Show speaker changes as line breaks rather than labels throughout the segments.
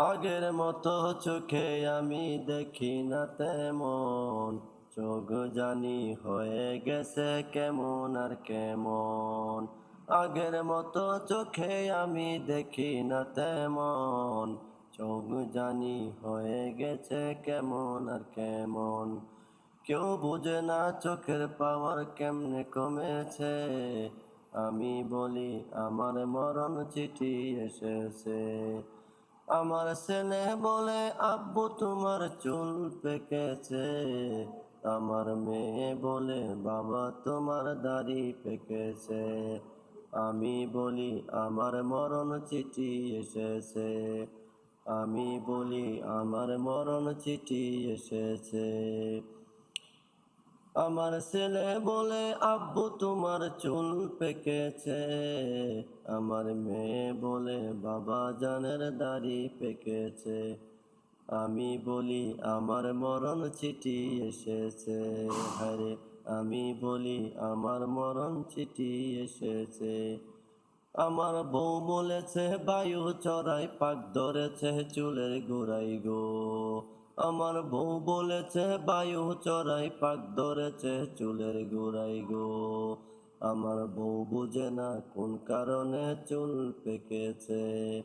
আগের মতো চোখে আমি দেখি না তেমন। চোখ জানি হয়ে গেছে কেমন আর কেমন। আগের মতো চোখে আমি দেখি না তেমন। চোখ জানি হয়ে গেছে কেমন আর কেমন। কেউ বুঝে না চোখের পাওয়ার কেমনে কমেছে। আমি বলি, আমার মরণ চিঠি এসেছে। আমার ছেলে বলে, আব্বু, তোমার চুল পেকেছে। আমার মেয়ে বলে, বাবা, তোমার দাড়ি পেকেছে। আমি বলি, আমার মরণ চিঠি এসেছে। আমি বলি, আমার মরণ চিঠি এসেছে। আমার ছেলে বলে, আব্বু, তোমার চুল পেকেছে। আমার মেয়ে বলে, বাবা জানের দাড়ি পেকেছে। আমি বলি, আমার মরণ চিঠি এসেছে। হরে আমি বলি, আমার মরণ চিঠি এসেছে। আমার বউ বলেছে, বায়ু চড়াই পাক ধরেছে, চুলের গোড়াই গো। আমার বউ বলেছে, বায়ু চড়াই পাক ধরেছে, চুলের গোড়াই গো। আমার বউ বুঝে না কোন কারণে চুল পেকেছে।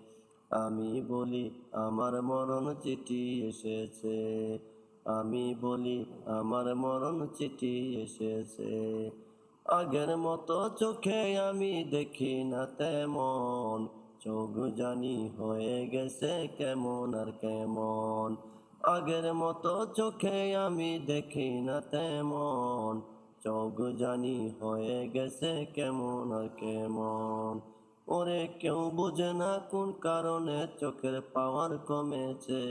আমি বলি, আমার মরণ চিঠি এসেছে। আমি বলি, আমার মরণ চিঠি এসেছে। আগের মতো চোখে আমি দেখি না তেমন। চোখ জানি হয়ে গেছে কেমন আর কেমন। আগের মতো চোখে আমি দেখি না তেমন। চোখ জানি হয়ে গেছে কেমন আর কেমন। ওরে কেউ বুঝে না কোন কারণে চোখের পাওয়ার কমেছে।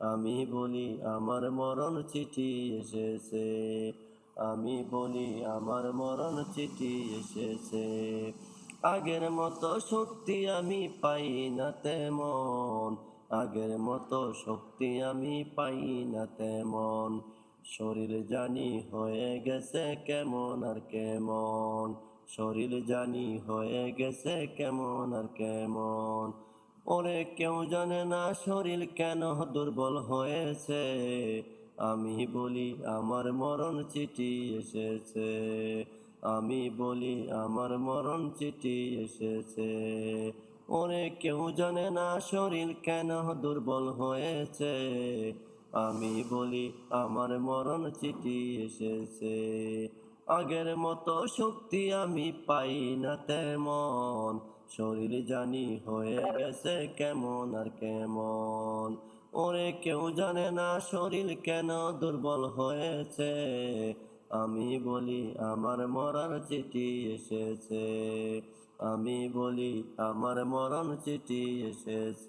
আমি বলি, আমার মরণ চিঠি এসেছে। আমি বলি, আমার মরণ চিঠি এসেছে। আগের মতো শক্তি আমি পাই না তেমন। আগের মতো শক্তি আমি পাই না তেমন। শরীর জানি হয়ে গেছে কেমন আর কেমন। শরীর জানি হয়ে গেছে কেমন আর কেমন। ওরে কেউ জানে না শরীর কেন দুর্বল হয়েছে। আমি বলি আমার মরণ চিঠি এসেছে। আমি বলি আমার মরণ চিঠি এসেছে। ওরে কেউ জানে না শরীর কেন দুর্বল হয়েছে। আমি বলি, আমার মরণ চিঠি এসেছে। আগের মতো শক্তি আমি পাই না তেমন। শরীর জানি হয়ে গেছে কেমন আর কেমন। ওরে কেউ জানে না শরীর কেন দুর্বল হয়েছে। আমি বলি আমার মরার চিঠি এসেছে। আমি বলি আমার মরণ চিঠি এসেছে।